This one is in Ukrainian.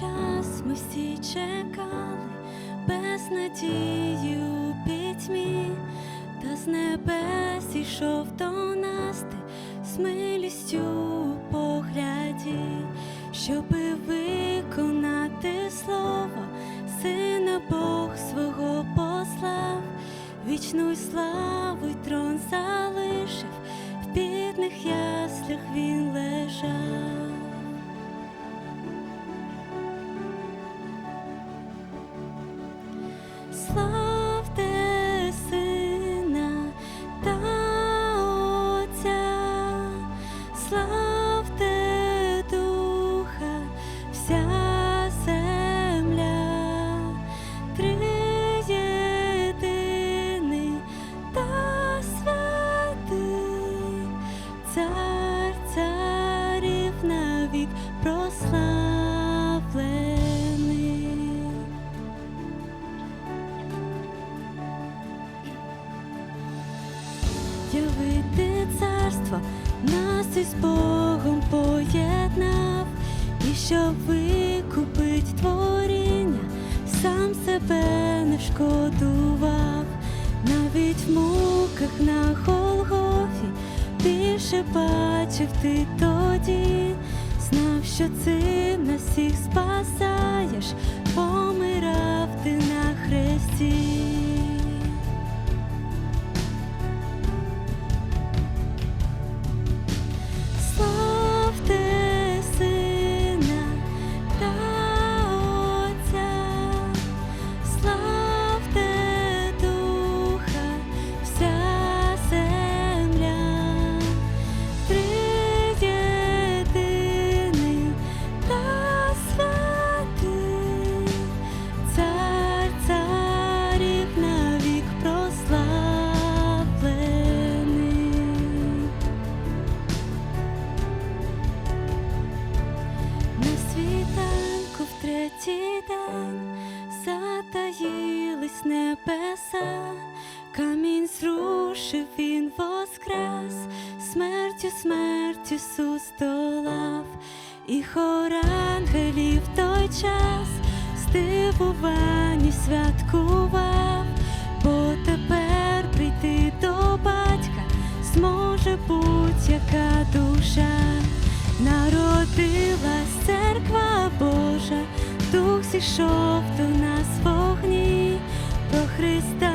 час ми всі чекали, без надії у пітьмі, та з небес ішов до нас ти з милістю у погляді, щоби виконати слово, сина Бог свого послав, вічну славу й трон залишив, в бідних яслях він лежав. Явити царство, нас із Богом поєднав, і щоб викупить творіння, сам себе не шкодував, навіть в муках на Голгофі більше бачив ти тоді, знав, що цим нас всіх спасаєш, помирав світанку в третій день затаїлись небеса, камінь зрушив він воскрес, смертю, смерть Ісус долав, і хор ангелів той час здивувані святкував, бо тепер прийти до батька зможе будь-яка душа. Народилась церква Божа, Дух зійшов до нас вогні, до Христа.